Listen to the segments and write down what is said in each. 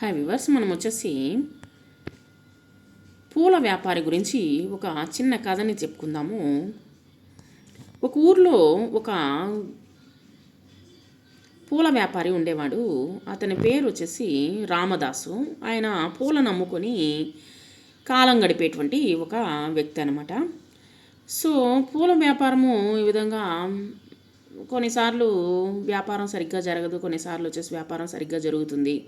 Hi viewers మనం వచ్చేసి పూల వ్యాపారి గురించి ఒక చిన్న కథని చెప్పుకుందాము. ఒక ఊర్లో ఒక పూల వ్యాపారి ఉండేవాడు. అతని పేరు వచ్చేసి రామదాసు. ఆయన పూలను అమ్ముకొని కాలం గడిపేటువంటి ఒక వ్యక్తి అనమాట సో పూల వ్యాపారము ఈ విధంగా కొన్నిసార్లు వ్యాపారం సరిగ్గా జరగదు. కొన్నిసార్లు వచ్చేసి వ్యాపారం సరిగ్గా జరుగుతుంది.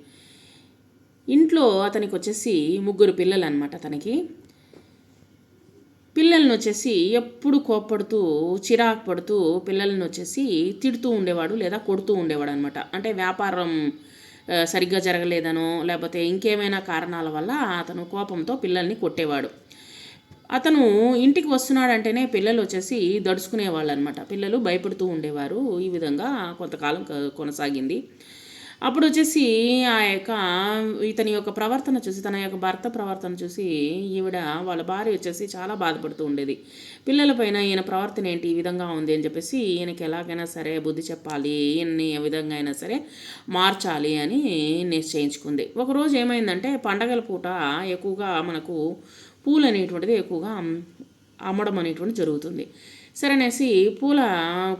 ఇంట్లో అతనికి వచ్చేసి ముగ్గురు పిల్లలు అనమాట అతనికి. పిల్లల్ని వచ్చేసి ఎప్పుడు కోప్పడుతూ చిరాకు పడుతూ పిల్లల్ని వచ్చేసి తిడుతూ ఉండేవాడు లేదా కొడుతూ ఉండేవాడు అనమాట అంటే వ్యాపారం సరిగ్గా జరగలేదనో లేకపోతే ఇంకేమైనా కారణాల వల్ల అతను కోపంతో పిల్లల్ని కొట్టేవాడు. అతను ఇంటికి వస్తున్నాడంటేనే పిల్లలు వచ్చేసి దడుచుకునేవాళ్ళు అనమాట పిల్లలు భయపడుతూ ఉండేవారు. ఈ విధంగా కొంతకాలం కొనసాగింది. అప్పుడు వచ్చేసి ఆ యొక్క ఇతని యొక్క ప్రవర్తన చూసి తన యొక్క భర్త ప్రవర్తన చూసి ఈవిడ వాళ్ళ భార్య వచ్చేసి చాలా బాధపడుతూ ఉండేది. పిల్లలపైన ఈయన ప్రవర్తన ఏంటి? ఈ విధంగా ఉంది అని చెప్పేసి ఈయనకి ఎలాగైనా సరే బుద్ధి చెప్పాలి ఈయన్ని ఏ విధంగా అయినా సరే మార్చాలి అని నిశ్చయించుకుంది. ఒకరోజు ఏమైందంటే పండగల పూట ఎక్కువగా మనకు పూలు అనేటువంటిది ఎక్కువగా అమ్మడం అనేటువంటి జరుగుతుంది. సరే అనేసి పూల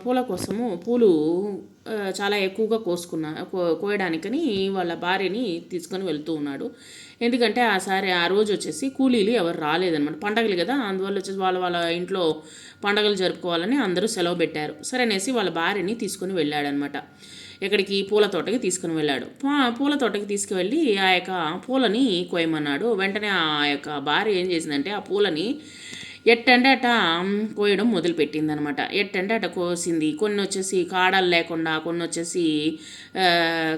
పూల కోసము పూలు చాలా ఎక్కువగా కోసుకున్న కోయడానికని వాళ్ళ భార్యని తీసుకొని వెళ్తూ ఉన్నాడు. ఎందుకంటే ఆ సారి ఆ రోజు వచ్చేసి కూలీలు ఎవరు రాలేదనమాట పండగలు కదా అందువల్ల వచ్చేసి వాళ్ళ వాళ్ళ ఇంట్లో పండగలు జరుపుకోవాలని అందరూ సెలవు పెట్టారు. సరే అనేసి వాళ్ళ భార్యని తీసుకుని వెళ్ళాడనమాట ఎక్కడికి? పూల తోటకి తీసుకుని వెళ్ళాడు. పూల తోటకి తీసుకువెళ్ళి ఆ యొక్క పూలని కోయమన్నాడు. వెంటనే ఆ యొక్క భార్య ఏం చేసిందంటే ఆ పూలని ఎట్టంటే అట కోయడం మొదలుపెట్టింది అనమాట ఎట్టంటే అట కోసింది. కొన్ని వచ్చేసి కాడలు లేకుండా కొన్ని వచ్చేసి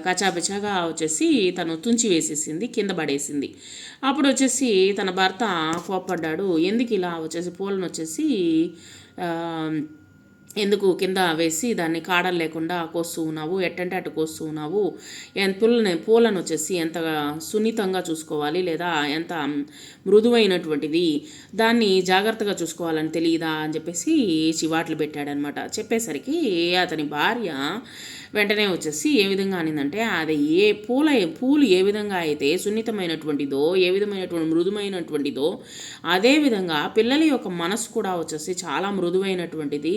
కచాబచాగా వచ్చేసి తను తుంచి వేసేసింది కింద పడేసింది. అప్పుడు వచ్చేసి తన భర్త కోప్పడ్డాడు. ఎందుకు ఇలా వచ్చేసి పూలను వచ్చేసి ఎందుకు కింద వేసి దాన్ని కాడలు లేకుండా కోస్తూ ఉన్నావు? ఎట్టంటే అటు కోస్తూ ఉన్నావు. పుల్లని పూలను వచ్చేసి ఎంత సున్నితంగా చూసుకోవాలి లేదా ఎంత మృదువైనటువంటిది? దాన్ని జాగ్రత్తగా చూసుకోవాలని తెలియదా అని చెప్పేసి చివాట్లు పెట్టాడనమాట. చెప్పేసరికి అతని భార్య వెంటనే వచ్చేసి ఏ విధంగా అనిందంటే అది ఏ పూల పూలు ఏ విధంగా అయితే సున్నితమైనటువంటిదో ఏ విధమైనటువంటి మృదుమైనటువంటిదో అదేవిధంగా పిల్లల యొక్క మనసు కూడా వచ్చేసి చాలా మృదువైనటువంటిది.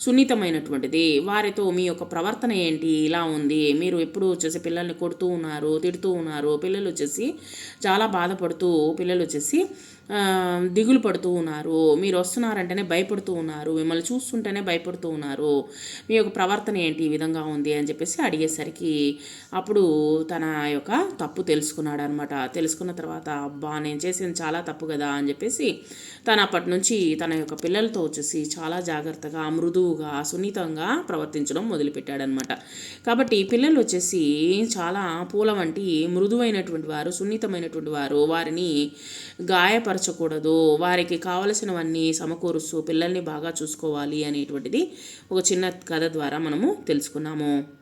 సున్నితమైనటువంటిది. వారితో మీ యొక్క ప్రవర్తన ఏంటి? ఇలా ఉంది. మీరు ఎప్పుడు వచ్చేసి పిల్లల్ని కొడుతూ ఉన్నారు తిడుతూ ఉన్నారు. పిల్లలు వచ్చేసి చాలా బాధపడుతూ పిల్లలు వచ్చేసి దిగులు పడుతూ ఉన్నారు. మీరు వస్తున్నారంటేనే భయపడుతూ ఉన్నారు. మిమ్మల్ని చూస్తుంటేనే భయపడుతూ ఉన్నారు. మీ యొక్క ప్రవర్తన ఏంటి? ఈ విధంగా ఉంది అని చెప్పేసి అడిగేసరికి అప్పుడు తన యొక్క తప్పు తెలుసుకున్నాడు అనమాట తెలుసుకున్న తర్వాత అబ్బా నేను చేసింది చాలా తప్పు కదా అని చెప్పేసి తను అప్పటి నుంచి తన యొక్క పిల్లలతో వచ్చేసి చాలా జాగ్రత్తగా మృదువుగా సున్నితంగా ప్రవర్తించడం మొదలుపెట్టాడనమాట కాబట్టి పిల్లలు వచ్చేసి చాలా పూల వంటి మృదువైనటువంటి వారు సున్నితమైనటువంటి వారు. వారిని గాయపరచకూడదు వారికి కావలసినవన్నీ సమకూరుస్తూ పిల్లల్ని బాగా చూసుకోవాలి అనేటువంటిది ఒక చిన్న కథ ద్వారా మనము తెలుసుకున్నాము.